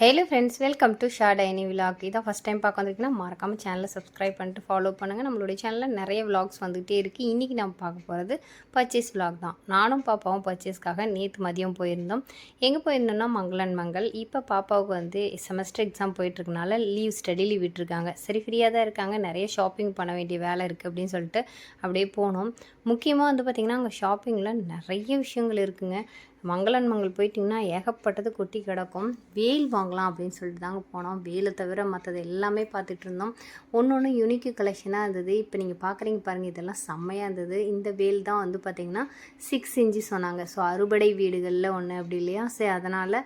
Hello friends welcome to Sha tiny vlog இதான் first time பார்க்க வந்திருக்கீங்கன்னா மறக்காமல் சேனலை சப்ஸ்கிரைப் பண்ணிட்டு ஃபாலோ பண்ணுங்கள் நம்மளுடைய சேனலில் நிறைய விலாக்ஸ் வந்துகிட்டே இருக்குது இன்றைக்கி நம்ம பார்க்க போகிறது பர்ச்சேஸ் விலாக் தான். நானும் பாப்பாவும் பர்ச்சேஸ்க்காக நேற்று மதியம் போயிருந்தோம். எங்கே போயிருந்தோம்னா மங்களன் மங்கள். இப்போ பாப்பாவுக்கு வந்து செமஸ்டர் எக்ஸாம் போயிட்டுருக்கனால லீவ் ஸ்டடி லீவ் விட்டுருக்காங்க. சரி ஃப்ரீயாக தான் இருக்காங்க. நிறைய ஷாப்பிங் பண்ண வேண்டிய வேலை இருக்குது அப்படின்னு சொல்லிட்டு அப்படியே போனோம். முக்கியமாக வந்து பார்த்திங்கன்னா அங்கே ஷாப்பிங்கில் நிறைய விஷயங்கள் இருக்குங்க. மங்களன் மங்கள் போயிட்டிங்கன்னா ஏகப்பட்டது கொட்டி கிடக்கும். வேல் வாங்கலாம் அப்படின்னு சொல்லிட்டு தாங்க போனோம். வேலை தவிர மற்றது எல்லாமே பார்த்துட்டு இருந்தோம். ஒன்று ஒன்று யூனிக் கலெக்ஷனாக இருந்தது. இப்போ நீங்கள் பார்க்குறீங்க பாருங்கள் இதெல்லாம் செம்மையாக இருந்தது. இந்த வேல் தான் வந்து பார்த்திங்கன்னா சிக்ஸ் இன்ச்சு சொன்னாங்க. ஸோ அறுபடை வீடுகளில் ஒன்று அப்படி இல்லையா? சரி அதனால்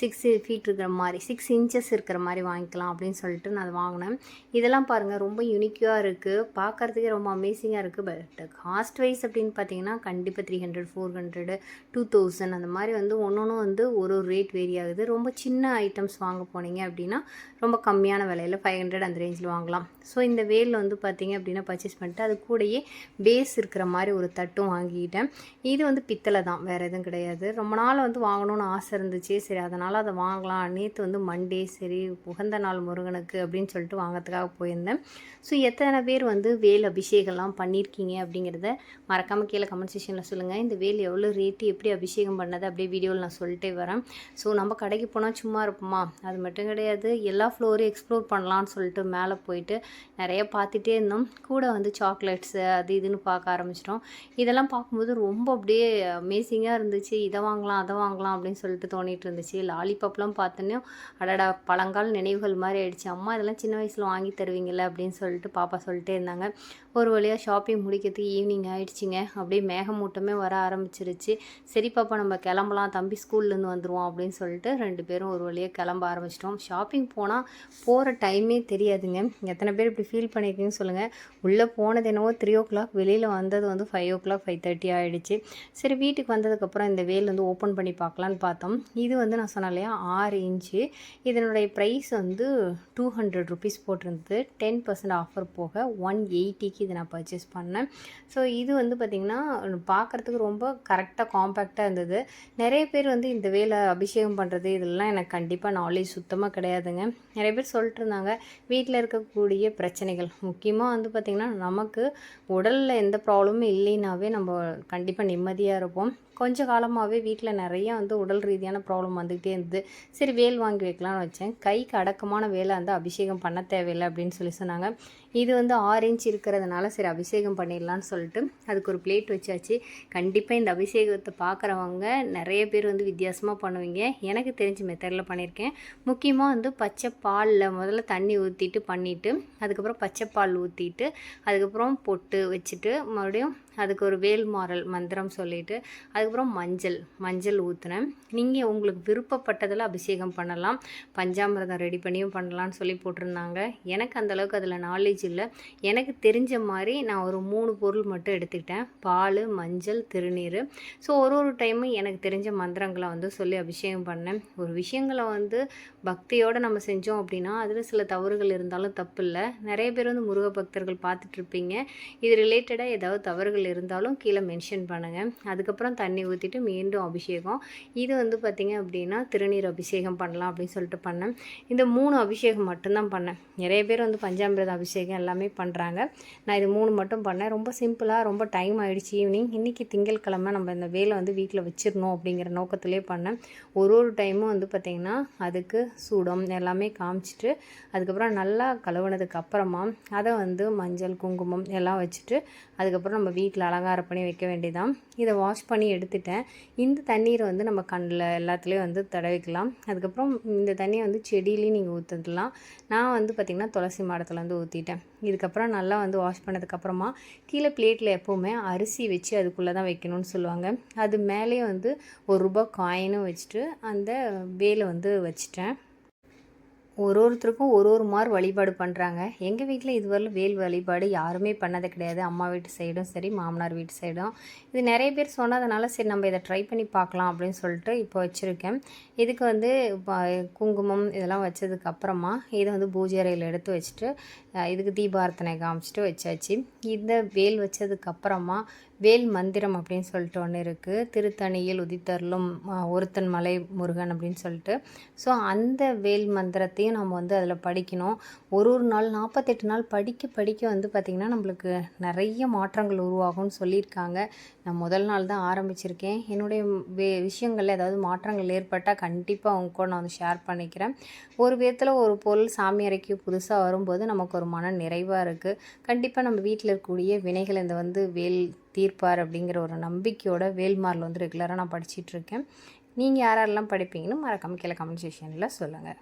சிக்ஸ் ஃபீட் இருக்கிற மாதிரி சிக்ஸ் இன்ச்சஸ் இருக்கிற மாதிரி வாங்கிக்கலாம் அப்படின்னு சொல்லிட்டு நான் அதை வாங்கினேன். இதெல்லாம் பாருங்கள் ரொம்ப யூனிக்காக இருக்குது பார்க்குறதுக்கே ரொம்ப அமேசிங்காக இருக்குது பட் காஸ்ட் வைஸ் அப்படின்னு பார்த்தீங்கன்னா கண்டிப்பாக three hundred four hundred two thousand அந்த மாதிரி வந்து ஒன்று ஒன்று வந்து ஒரு ஒரு ரேட் வேரி ஆகுது. ரொம்ப சின்ன ஐட்டம்ஸ் வாங்க போனீங்க அப்படின்னா ரொம்ப கம்மியான விலையில் ஃபைவ் ஹண்ட்ரட் அந்த ரேஞ்சில் வாங்கலாம். ஸோ இந்த வேலில் வந்து பார்த்தீங்க அப்படின்னா பர்ச்சேஸ் பண்ணிட்டு அது கூடயே பேஸ் இருக்கிற மாதிரி ஒரு தட்டும் வாங்கிக்கிட்டேன் இது வந்து பித்தளை தான் வேறு எதுவும் கிடையாது. ரொம்ப நாள் வந்து வாங்கணும்னு ஆசை இருந்துச்சு. சரி அதனால் அதை வாங்கலாம். நேற்று வந்து மண்டே சரி உகந்த நாள் முருகனுக்கு அப்படின்னு சொல்லிட்டு வாங்கிறதுக்காக போயிருந்தேன். ஸோ எத்தனை பேர் வந்து வேல் அபிஷேகம்லாம் பண்ணியிருக்கீங்க அப்படிங்கிறத மறக்காமல் கீழே கமெண்ட் செக்ஷனில் சொல்லுங்கள் இந்த வேல் எவ்வளோ ரேட்டு எப்படி அபிஷேகம் பண்ணதை அப்படியே வீடியோவில் நான் சொல்லிட்டே வரேன். ஸோ நம்ம கடைக்கு போனால் சும்மா இருப்போமா? அது மட்டும் கிடையாது. எல்லா ஃப்ளோரையும் எக்ஸ்ப்ளோர் பண்ணலான்னு சொல்லிட்டு மேலே போயிட்டு நிறைய பார்த்துட்டே இருந்தோம். கூட வந்து சாக்லேட்ஸு அது இதுன்னு பார்க்க ஆரம்பிச்சிட்டோம். இதெல்லாம் பார்க்கும்போது ரொம்ப அப்படியே அமேசிங்காக இருந்துச்சு. இதை வாங்கலாம் அதை வாங்கலாம் அப்படின்னு சொல்லிட்டு தோணிட்டு இருந்துச்சு. லாலிபாப்லாம் பார்த்தோன்னே அடடா பழங்கால நினைவுகள் மாதிரி ஆயிடுச்சு. அம்மா இதெல்லாம் சின்ன வயசில் வாங்கி தருவீங்கள்ல அப்படின்னு சொல்லிட்டு பாப்பா சொல்லிட்டே இருந்தாங்க. ஒரு வழியாக ஷாப்பிங் முடிக்கிறதுக்கு ஈவினிங் ஆயிடுச்சுங்க. அப்படியே மேகமூட்டமே வர ஆரம்பிச்சிருச்சு. சரி பாப்பா நம்ம கிளம்பலாம் தம்பி ஸ்கூல்லேருந்து வந்துடுவோம் அப்படின்னு சொல்லிட்டு ரெண்டு பேரும் ஒரு வழியாக கிளம்ப ஆரம்பிச்சிட்டோம். ஷாப்பிங் போனால் போகிற டைமே தெரியாதுங்க. எத்தனை பேர் இப்படி ஃபீல் பண்ணியிருக்கீங்கன்னு சொல்லுங்கள் உள்ளே போனது என்னவோ த்ரீ ஓ கிளாக் வெளியில் வந்தது வந்து five o'clock five thirty ஆகிடுச்சு சரி வீட்டுக்கு வந்ததுக்கப்புறம் இந்த வேல் வந்து ஓப்பன் பண்ணி பார்க்கலான்னு பார்த்தோம். இது வந்து நான் சொன்னேன் இல்லையா ஆறு இன்ச்சு இதனுடைய ப்ரைஸ் வந்து டூ ஹண்ட்ரட் ருபீஸ் போட்டிருந்தது. டென் பர்சன்ட் ஆஃபர் போக ஒன் எயிட்டிக்கு இதை நான் பர்ச்சேஸ் பண்ணேன். ஸோ இது வந்து பார்த்திங்கன்னா பார்க்குறதுக்கு ரொம்ப கரெக்டாக காம்பேக்டாக இருந்தது. நிறைய பேர் வந்து இந்த வேலை அபிஷேகம் பண்ணுறது இதெல்லாம் எனக்கு கண்டிப்பாக நாலேஜ் சுத்தமாக கிடையாதுங்க. நிறைய பேர் சொல்லிட்டு இருந்தாங்க வீட்டில் இருக்கக்கூடிய பிரச்சனைகள். முக்கியமாக வந்து பார்த்திங்கன்னா நமக்கு உடலில் எந்த ப்ராப்ளமும் இல்லைனாவே நம்ம கண்டிப்பாக நிம்மதியாக இருப்போம். கொஞ்ச காலமாகவே வீட்டில் நிறைய வந்து உடல் ரீதியான ப்ராப்ளம் வந்துக்கிட்டே இருந்தது. சரி வேல் வாங்கி வைக்கலாம்னு வச்சேன். கைக்கு அடக்கமான வேலை வந்து அபிஷேகம் பண்ண தேவையில்லை அப்படின்னு சொல்லி சொன்னாங்க. இது வந்து ஆறு இன்ச் இருக்கிறதுனால சரி அபிஷேகம் பண்ணிடலான்னு சொல்லிட்டு அதுக்கு ஒரு பிளேட் வச்சாச்சு. கண்டிப்பாக இந்த அபிஷேகத்தை பார்க்குறவங்க நிறைய பேர் வந்து வித்தியாசமாக பண்ணுவீங்க. எனக்கு தெரிஞ்ச மெத்தடில் பண்ணியிருக்கேன் முக்கியமாக வந்து பச்சை பாலில் முதல்ல தண்ணி ஊற்றிட்டு பண்ணிவிட்டு அதுக்கப்புறம் பச்சை பால் ஊற்றிட்டு அதுக்கப்புறம் பொட்டு வச்சுட்டு மறுபடியும் அதுக்கு ஒரு வேல் மாறல் மந்திரம் சொல்லிட்டு அதுக்கப்புறம் மஞ்சள் மஞ்சள் ஊற்றுனேன் நீங்கள் உங்களுக்கு விருப்பப்பட்டதில் அபிஷேகம் பண்ணலாம். பஞ்சாமிரதம் ரெடி பண்ணியும் பண்ணலான்னு சொல்லி போட்டிருந்தாங்க. எனக்கு அந்தளவுக்கு அதில் நாலேஜ் இல்லை. எனக்கு தெரிஞ்ச மாதிரி நான் ஒரு மூணு பொருள் மட்டும் எடுத்துக்கிட்டேன். பால் மஞ்சள் திருநீர். ஸோ ஒரு ஒரு டைமும் எனக்கு தெரிஞ்ச மந்திரங்களை வந்து சொல்லி அபிஷேகம் பண்ணேன். ஒரு விஷயங்களை வந்து பக்தியோடு நம்ம செஞ்சோம் அப்படின்னா அதில் சில தவறுகள் இருந்தாலும் தப்பு இல்லை. நிறைய பேர் வந்து முருக பக்தர்கள் பார்த்துட்ருப்பீங்க இது ரிலேட்டடாக ஏதாவது தவறுகள் இருந்தாலும் கீழே மென்ஷன் பண்ணுங்கள் அதுக்கப்புறம் தண்ணி ஊற்றிட்டு மீண்டும் அபிஷேகம். இது வந்து பார்த்திங்க அப்படின்னா திருநீர் அபிஷேகம் பண்ணலாம் அப்படின்னு சொல்லிட்டு பண்ணேன். இந்த மூணு அபிஷேகம் மட்டும்தான் பண்ணேன். நிறைய பேர் வந்து பஞ்சாமிரத அபிஷேகம் எல்லாமே பண்ணுறாங்க நான் இது மூணு மட்டும் பண்ணேன். ரொம்ப சிம்பிளாக ரொம்ப டைம் ஆகிடுச்சு ஈவினிங். இன்றைக்கி திங்கட்கிழமை நம்ம இந்த வேலை வந்து வீட்டில் வச்சிடணும் அப்படிங்கிற நோக்கத்திலே பண்ணேன். ஒரு ஒரு டைமும் வந்து பார்த்திங்கன்னா அதுக்கு சூடம் எல்லாமே காமிச்சிட்டு அதுக்கப்புறம் நல்லா கழுவுனதுக்கு அப்புறமா அதை வந்து மஞ்சள் குங்குமம் எல்லாம் வச்சுட்டு அதுக்கப்புறம் நம்ம வீட்டில் அலங்காரம் பண்ணி வைக்க வேண்டியதான் இதை வாஷ் பண்ணி எடுத்துட்டேன். இந்த தண்ணீரை வந்து நம்ம கண்ணில் எல்லாத்துலேயும் வந்து தடவிக்கலாம். அதுக்கப்புறம் இந்த தண்ணியை வந்து செடியிலையும் நீங்கள் ஊற்றிடலாம் நான் வந்து பார்த்திங்கன்னா துளசி மாடத்தில் வந்து ஊற்றிட்டேன் இதுக்கப்புறம் நல்லா வந்து வாஷ் பண்ணதுக்கப்புறமா கீழே பிளேட்டில் எப்போவுமே அரிசி வச்சு அதுக்குள்ளே தான் வைக்கணும்னு சொல்லுவாங்க. அது மேலேயே வந்து ஒரு ரூபா காயினும் வச்சுட்டு அந்த வேலை வந்து வச்சிட்டேன். ஒரு ஒருத்தருக்கும் ஒரு ஒரு மாதிரி வழிபாடு பண்ணுறாங்க எங்கள் வீட்டில் இதுவரையிலும் வேல் வழிபாடு யாருமே பண்ணது கிடையாது. அம்மா வீட்டு சைடும் சரி மாமனார் வீட்டு சைடும். இது நிறைய பேர் சொன்னதுனால சரி நம்ம இதை ட்ரை பண்ணி பார்க்கலாம் அப்படின்னு சொல்லிட்டு இப்போ வச்சுருக்கேன். இதுக்கு வந்து இப்போ குங்குமம் இதெல்லாம் வச்சதுக்கப்புறமா இதை வந்து பூஜை அறையில் எடுத்து வச்சுட்டு இதுக்கு தீபார்த்தனை காமிச்சிட்டு வச்சாச்சு. இந்த வேல் வச்சதுக்கப்புறமா வேல் மந்திரம் அப்படின்னு சொல்லிட்டு ஒன்று இருக்குது திருத்தணியில் உதித்தருளும் ஒருத்தன் மலை முருகன் அப்படின்னு சொல்லிட்டு. ஸோ அந்த வேல் மந்திரத்தையும் நம்ம வந்து அதில் படிக்கணும். ஒரு ஒரு நாள் நாற்பத்தெட்டு நாள் படிக்க படிக்க வந்து பார்த்திங்கன்னா நம்மளுக்கு நிறைய மாற்றங்கள் உருவாகும்னு சொல்லியிருக்காங்க. நான் முதல் நாள் தான் ஆரம்பிச்சிருக்கேன். என்னுடைய வே விஷயங்களில் ஏதாவது மாற்றங்கள் ஏற்பட்டால் கண்டிப்பாக அவங்க கூட நான் வந்து ஷேர் பண்ணிக்கிறேன். ஒரு விதத்தில் ஒரு பொருள் சாமி அறைக்கு புதுசாக வரும்போது நமக்கு ஒரு மன நிறைவாக இருக்குது கண்டிப்பாக நம்ம வீட்டில் இருக்கக்கூடிய வினைகள் இந்த வந்து வேல் தீர்ப்பார் அப்படிங்கிற ஒரு நம்பிக்கையோட வேல்மாரில் வந்து ரெகுலராக நான் படிச்சிட்டு இருக்கேன். நீங்கள் யாரெல்லாம் படிப்பீங்கன்னு மறக்காம கீழே கமெண்ட் சொல்லுங்கள்